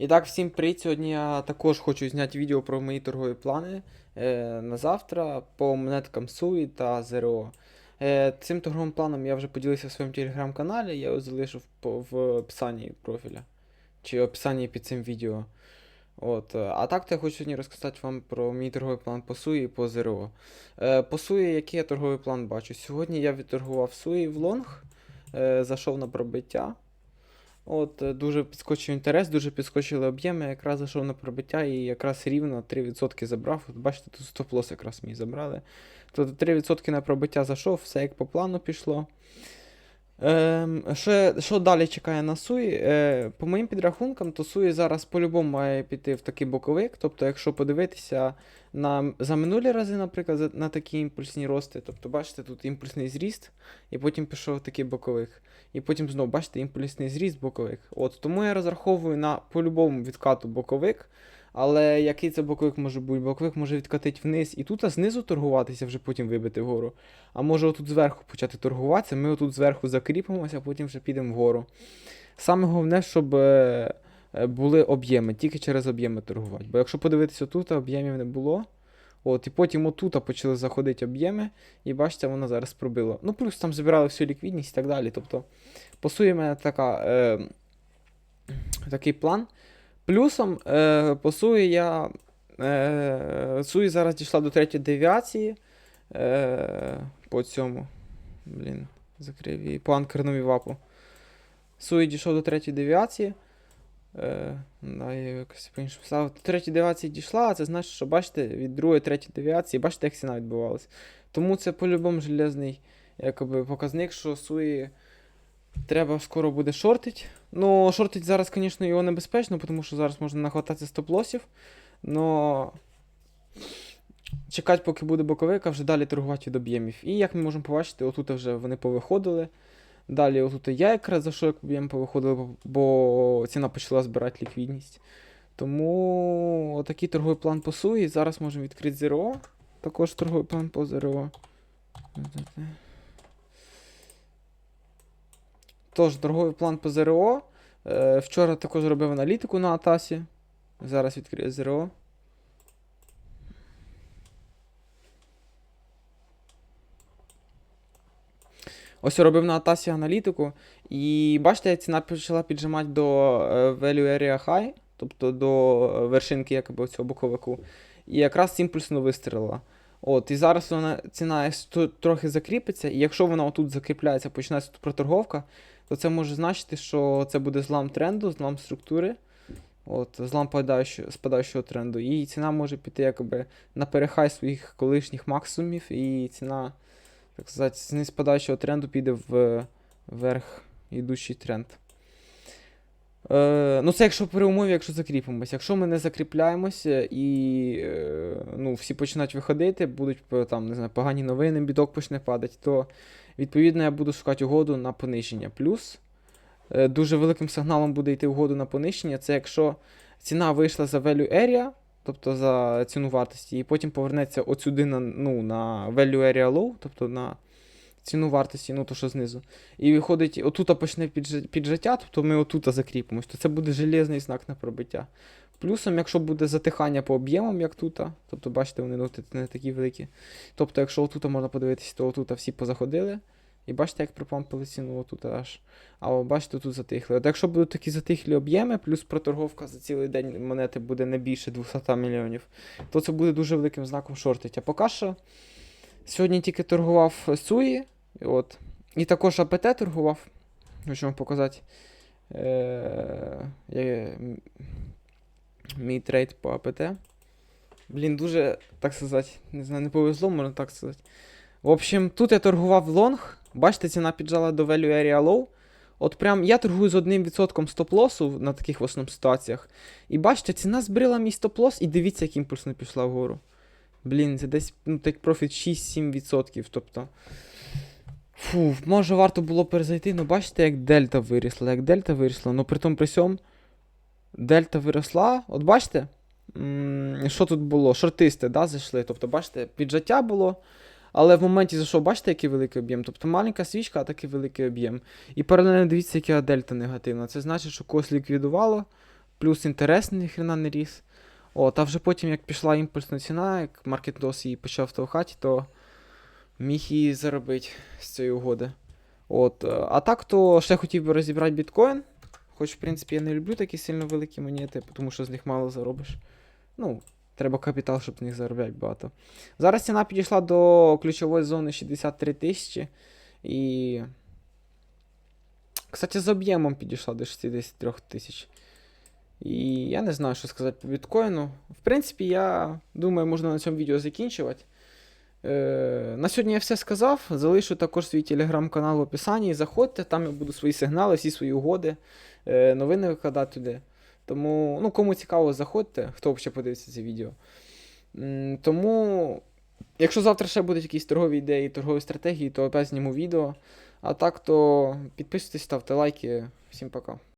І так, всім привіт. Сьогодні я також хочу зняти відео про мої торгові плани е, на завтра по монеткам SUI та ЗРО. Е, цим торговим планом я вже поділився в своєму телеграм-каналі, я його залишив по- в описанні профіля чи описанні під цим відео. От. е, А так то я хочу сьогодні розказати вам про мій торговий план по SUI і по ЗРО. Е, по SUI, який я торговий план бачу? Сьогодні я відторгував SUI в лонг, е, зайшов на пробиття. От, е, дуже підскочив інтерес, дуже підскочили об'єми, якраз зайшов на пробиття і якраз рівно 3% забрав. От бачите, тут стоп-лос якраз мій забрали. Тобто 3% на пробиття зайшов, все як по плану пішло. Ем, що, що далі чекає на Суї? Е, по моїм підрахункам, то Суї зараз по-любому має піти в такий боковик. Тобто, якщо подивитися на, за минулі рази, наприклад, на такі імпульсні рости, тобто, бачите, тут імпульсний зріст, і потім пішов такий боковик. І потім знову, бачите, імпульсний зріст боковик. От, тому я розраховую на по-любому відкату боковик. Але який це боковик може бути? Боковик може відкатити вниз і тут, а знизу торгуватися, вже потім вибити вгору. А може отут зверху почати торгуватися, ми отут зверху закріпимося, а потім вже підемо вгору. Саме головне, щоб е, е, були об'єми, тільки через об'єми торгувати. Бо якщо подивитися тут, об'ємів не було. От, і потім отут почали заходити об'єми, і бачите, воно зараз пробило. Ну, плюс там збирали всю ліквідність і так далі. Тобто, по мене така, е, такий план. Плюсом, е, по суті, я. Е, Суї зараз дійшла до третьої девіації. Е, по цьому. Блін, закрив її. По анкерному вапу. Суї дійшов до третьої девіації. Е, да, я якось по-іншому став. До третьої девіації дійшла, а це значить, що бачите, від другої третьої девіації, бачите, як ціна відбувалась. Тому це по-любому железний якоби, показник, що суї треба скоро буде шортить. Ну, шортить зараз, звісно, його небезпечно, тому що зараз можна нахвататися стоп-лосів. Но чекати, поки буде боковик, а вже далі торгувати від об'ємів. І як ми можемо побачити, отут вже вони повиходили. Далі отут я якраз зайшов, як об'єм повиходили, бо ціна почала збирати ліквідність. Тому отакий торговий план по суї. Зараз можемо відкрити ЗРО. Також торговий план по ЗРО. Тож, торговий план по ЗРО. Е, вчора також робив аналітику на Атасі. Зараз відкрию ЗРО. Ось я робив на Атасі аналітику. І бачите, ціна почала піджимати до е, Value Area High, тобто до е, вершинки якоби цього боковику. І якраз імпульсно вистрілила. От, і зараз вона ціна трохи закріпиться, і якщо вона отут закріпляється, починається проторговка, то це може значити, що це буде злам тренду, злам структури. От, злам падаючого, спадаючого тренду. І ціна може піти якби на перехай своїх колишніх максимумів, і ціна, так сказати, з неспадаючого тренду піде в вверх йдущий тренд. Е, ну, це якщо при умові, якщо закріпимося. Якщо ми не закріпляємося і е, ну, всі починають виходити, будуть е, там, не знаю, погані новини, бідок почне падати, то відповідно я буду шукати угоду на пониження. Плюс е, дуже великим сигналом буде йти угоду на пониження. Це якщо ціна вийшла за value area, тобто за ціну вартості, і потім повернеться сюди на, ну, на value area low, тобто на ціну вартості, ну то що знизу. І виходить, отут почне підж- піджиття, тобто ми отут закріпимось, то це буде железний знак на пробиття. Плюсом, якщо буде затихання по об'ємам, як тут, тобто, бачите, вони ну, не такі великі. Тобто, якщо отут можна подивитися, то отут всі позаходили. І бачите, як пропампили ціну отут аж. А бачите, тут затихли. От якщо будуть такі затихлі об'єми, плюс проторговка за цілий день монети буде не більше 200 мільйонів, то це буде дуже великим знаком шортить. А поки що сьогодні тільки торгував Суї, от. І також АПТ торгував. Хочу вам показати. Е, мій трейд по АПТ. Блін, дуже, так сказати, не знаю, не повезло, можна так сказати. В общем, тут я торгував лонг. Бачите, ціна піджала до value area low. От прям я торгую з одним відсотком стоп-лосу на таких в основному ситуаціях. І бачите, ціна збрила мій стоп-лос, і дивіться, як імпульсно пішла вгору. Блін, це десь ну, так профіт 6-7%. Тобто. Фу, може варто було перезайти, ну бачите, як дельта вирісла, як дельта вирісла, ну при тому при сьому дельта виросла. От бачите? Що тут було? Шортисти, да, зайшли. Тобто, бачите, піджаття було. Але в моменті зайшов, бачите, який великий об'єм. Тобто маленька свічка, а такий великий об'єм. І паралельно дивіться, яка дельта негативна. Це значить, що когось ліквідувало плюс інтерес ніхрена не ріс. От, а вже потім, як пішла імпульсна ціна, як маркетдос її почав штовхати, то міг її заробити з цієї угоди. От, е, а так, то ще хотів би розібрати біткоін. Хоч, в принципі, я не люблю такі сильно великі монети, тому що з них мало заробиш. Ну, треба капітал, щоб з них заробляти багато. Зараз ціна підійшла до ключової зони 63 тисячі. І. Кстати, з об'ємом підійшла до 63 тисяч. І я не знаю, що сказати по біткоїну. В принципі, я думаю, можна на цьому відео закінчувати. Е, на сьогодні я все сказав. Залишу також свій телеграм-канал в описанні. Заходьте, там я буду свої сигнали, всі свої угоди, е, новини викладати туди. Тому, ну, кому цікаво, заходьте, хто взагалі подивиться це відео. М, Тому, якщо завтра ще будуть якісь торгові ідеї, торгові стратегії, то опять зніму відео. А так, то підписуйтесь, ставте лайки. Всім пока.